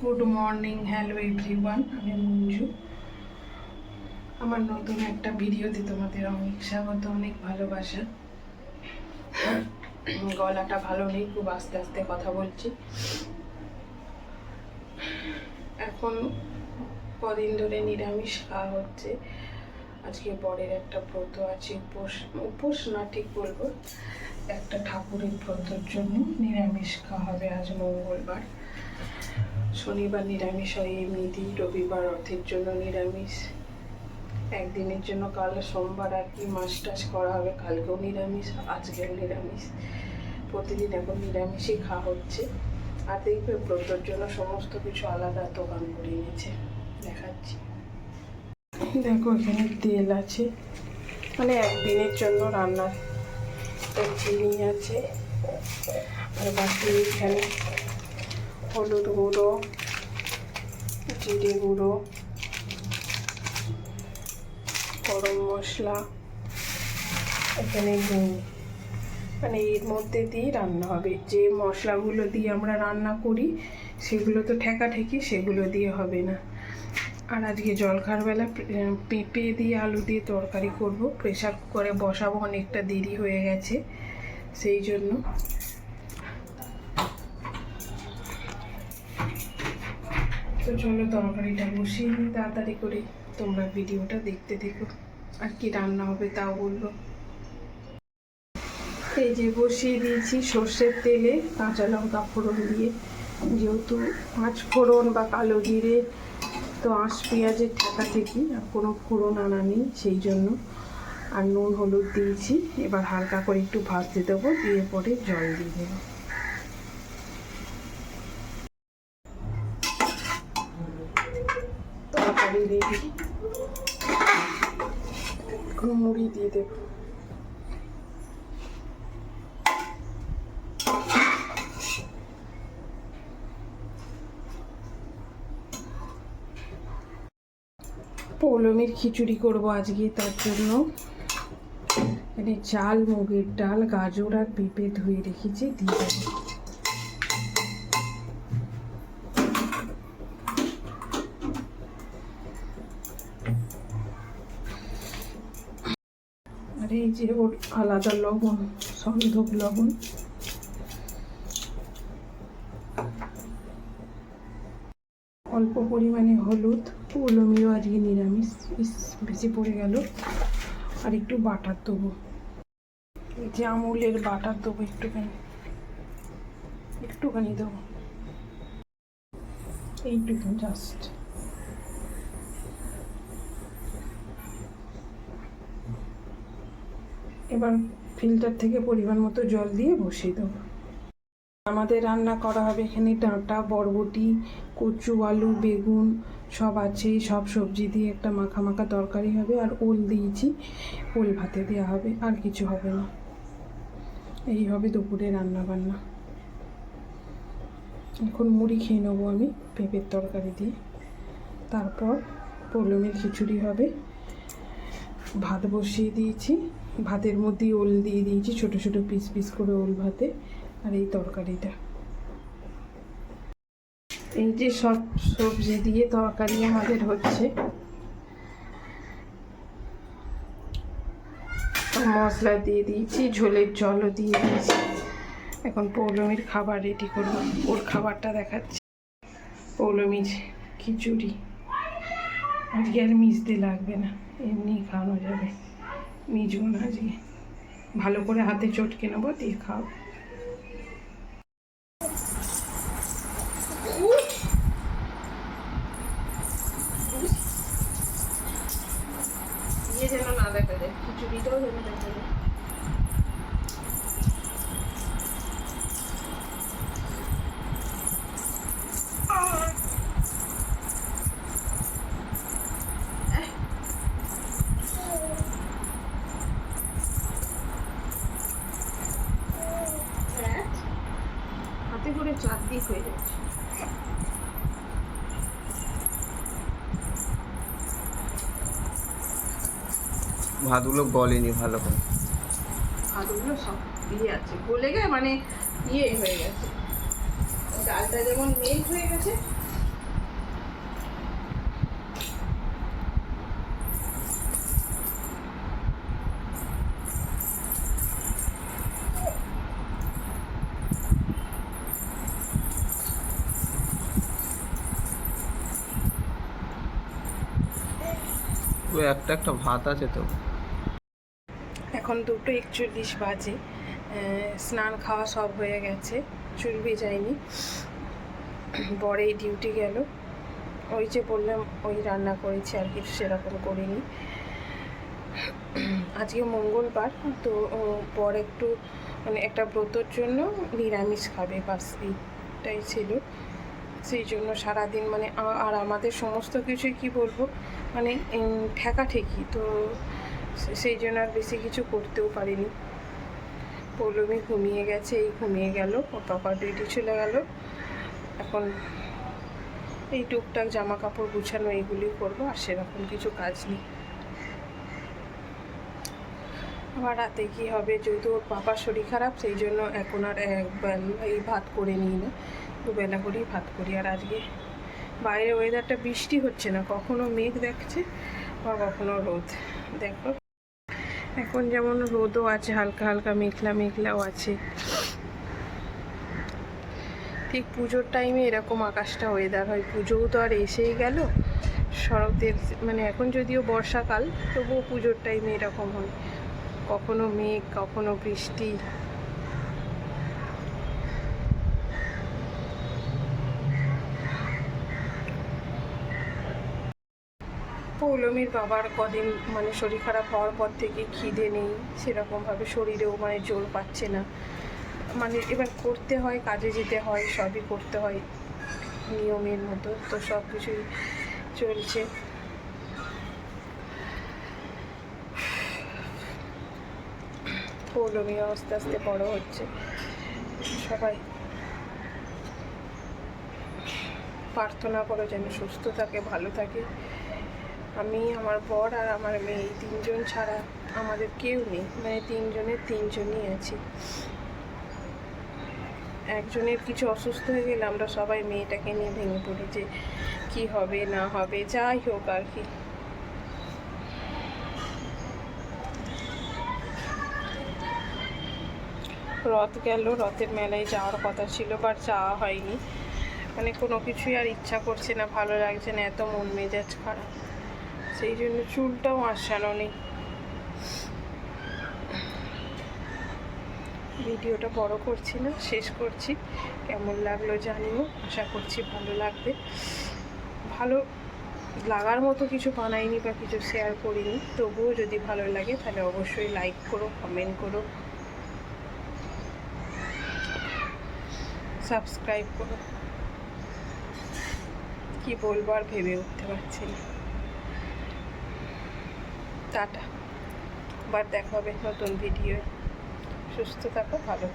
Good morning hello everyone আমি মঞ্জু। আমার নতুন একটা ভিডিওতে তোমাদের অনেক স্বাগত, অনেক ভালোবাসা। গলাটা ভালো নেই, খুব আস্তে আস্তে কথা বলছি। এখন কদিন ধরে নিরামিষ খাওয়া হচ্ছে। আজকে বরের একটা ব্রত আছে, উপোস উপোস না ঠিক বলব, একটা ঠাকুরের ব্রতর জন্য নিরামিষ খাওয়া হবে আজ মঙ্গলবার। শনিবার নিরামিষ হয় এমনিতেই রবিবার অর্থের জন্য নিরামিষ। একদিনের জন্য কাল সোমবার আর কি মাছ টাছ করা হবে, কালকেও নিরামিষ, আজকেও নিরামিষ। প্রতিদিন এখন নিরামিষই খাওয়া হচ্ছে। আর দেখবে ব্রতর জন্য সমস্ত কিছু আলাদা দোকান করে নিয়েছে দেখাচ্ছি। দেখো এখানে তেল আছে। মানে একদিনের জন্য রান্নার চিনি আছে। আর বাকি এখানে হলুদ গুঁড়ো, জিরে গুঁড়ো, গরম মশলা, এখানে নুন। মানে এর মধ্যে দিয়ে রান্না হবে। যে মশলাগুলো দিয়ে আমরা রান্না করি, সেগুলো তো ঠেকাঠেকি সেগুলো দিয়ে হবে না। আর আজকে জলখার বেলা পেঁপে দিয়ে আলু দিয়ে তরকারি করব। প্রেশার কুকারে বসাবো, অনেকটা দেরি হয়ে গেছে। সেই জন্য তো চলো তরকারিটা বসিয়ে নিই তাড়াতাড়ি করে। তোমরা ভিডিওটা দেখতে দেখো। আর কি রান্না হবে তাও বলব এই যে বসিয়ে দিয়েছি সর্ষের তেলে কাঁচা লঙ্কা ফোড়ন দিয়ে। যেহেতু পাঁচ ফোড়ন বা কালো জিরে, তো আঁশ, পেঁয়াজের ঠেকা থেকে আর কোনো ফোড়ন আনা নেই সেই জন্য। আর নুন, হলুদ দিয়েছি। এবার হালকা করে একটু ভাজতে দেবো, দিয়ে পরে জল দিয়ে দেবো। এখন মুড়ি দিয়ে খিচুড়ি করব আজকে তার জন্য। এখানে চাল মুগের ডাল, গাজর আর পেঁপে ধুয়ে রেখেছি, দিয়ে দেবো। যে ওর আলাদা লবণ সন্ধক লবণ। অল্প পরিমাণে হলুদ পৌলমিও আজকে নিরামিষ ইস, বেশি পড়ে গেল। আর একটু বাটার দেবো। এই যে আমুলের বাটার দেবো একটুখানি। একটুখানি দেবো। এইটুকু জাস্ট এবার ফিল্টার থেকে পরিমাণ মতো জল দিয়ে বসিয়ে দেবো। আমাদের রান্না করা হবে এখানে ডাঁটা, বরবটি, কচু, আলু, বেগুন সব আছে। সব সবজি দিয়ে একটা মাখা মাখা তরকারি হবে আর ওল দিয়েছি। ওল ভাতে দেওয়া হবে, আর কিছু হবে না। এই হবে দুপুরে রান্না বান্না এখন মুড়ি খেয়ে নেব আমি পেঁপের তরকারি দিয়ে। তারপর পৌলমের খিচুড়ি হবে। ভাত বসিয়ে দিয়েছি। ভাতের মধ্যেই ওল দিয়ে দিয়েছি, ছোট ছোট পিস পিস করে ওল ভাতে আর এই তরকারিটা। এই যে সব সবজি দিয়ে তরকারি আমাদের হচ্ছে। মশলা দিয়ে দিয়েছি, ঝোলের জলও দিয়ে দিয়েছি। এখন পৌলমীর খাবার রেডি করব। ওর খাবারটা দেখাচ্ছি। পৌলমীর খিচুড়ি। আজকে আর মিশতে লাগবে না, এমনি খাওয়ানো যাবে। মিজবো না আজকে ভালো করে হাতে চটকে নেব, দিয়ে খাও। ইয়ে যেন না খিচুড়িটাও যেন দেখা ভাতগুলো গলেনি ভালো করে। ভাতগুলো সব দিয়ে আছে গলে গেছে মানে ইয়ে হয়ে গেছে। ডালটা যেমন মেল্ট হয়ে গেছে। একটা একটা ভাত আছে তো। এখন দুটো একচল্লিশ বাজে। স্নান খাওয়া সব হয়ে গেছে, চুল যায়নি বরে ডিউটি গেল। ওই যে বললাম, ওই রান্না করেছি আর কিছু সেরকম করিনি। আজকে মঙ্গলবার, তো পর একটু মানে একটা ব্রতর জন্য নিরামিষ খাবে বাস এইটাই ছিল। সেই জন্য সারাদিন মানে আর আমাদের সমস্ত কিছুই কি বলব মানে ঠেকাঠেকি তো সেই জন্য আর বেশি কিছু করতেও পারিনি। পৌলমি ঘুমিয়ে গেছে, এই ঘুমিয়ে গেল, পাপা ডিউটি চলে গেল। এখন এই টুকটাক জামা কাপড় গুছানো এইগুলি করব, আর সেরকম কিছু কাজ নেই। আবার রাতে কি হবে, যেহেতু ওর পাপার শরীর খারাপ, সেই জন্য এখন আর এই ভাত করে নিই না। দুবেলা করেই ভাত করি, আর আজকে বাইরে ওয়েদারটা বৃষ্টি হচ্ছে না, কখনো মেঘ দেখছে আবার কখনো রোদ। দেখো। এখন যেমন রোদও আছে, হালকা হালকা মেঘলা মেঘলাও আছে। ঠিক পুজোর টাইমে এরকম আকাশটা ওয়েদার হয়। পুজোও তো আর এসেই গেল। শরতের মানে এখন যদিও বর্ষাকাল, তবুও পুজোর টাইমে এরকম হয়। কখনো মেঘ, কখনো বৃষ্টি। পৌলমীর বাবার কদিন মানে শরীর খারাপ হওয়ার পর থেকে খিদে নেই, সেরকমভাবে শরীরেও মানে জোর পাচ্ছে না। মানে এবার করতে হয়, কাজে যেতে হয়, সবই করতে হয় নিয়মের মতো, তো সব কিছুই চলছে। পৌলমী আস্তে আস্তে বড় হচ্ছে, সবাই। প্রার্থনা করো যেন সুস্থ থাকে, ভালো থাকে। আমি, আমার বর আর আমার মেয়ে তিনজন ছাড়া আমাদের কেউ নেই। মানে তিনজনের তিনজনই আছি। একজনের কিছু অসুস্থ হয়ে গেলে আমরা সবাই মেয়েটাকে নিয়ে ভেঙে পড়ি যে কি হবে, না হবে, যাই হোক আর কি। রথ গেল, রথের মেলায় যাওয়ার কথা ছিল বাট যাওয়া হয়নি। মানে কোনো কিছুই আর ইচ্ছা করছে না, ভালো লাগছে না, এত মন মেজাজ খারাপ। সেই জন্য চুলটাও আসানো নেই। ভিডিওটা বড় করছি না, শেষ করছি। কেমন লাগল জানিও, আশা করছি ভালো লাগবে। ভালো লাগার মতো কিছু বানাইনি বা কিছু শেয়ার করিনি, তবুও যদি ভালো লাগে তাহলে অবশ্যই লাইক করো কমেন্ট করো। সাবস্ক্রাইব করো। কি বলব আর ভেবে উঠতে পারছি না। টাটা। আবার দেখা হবে নতুন ভিডিও সুস্থ থাকো ভালো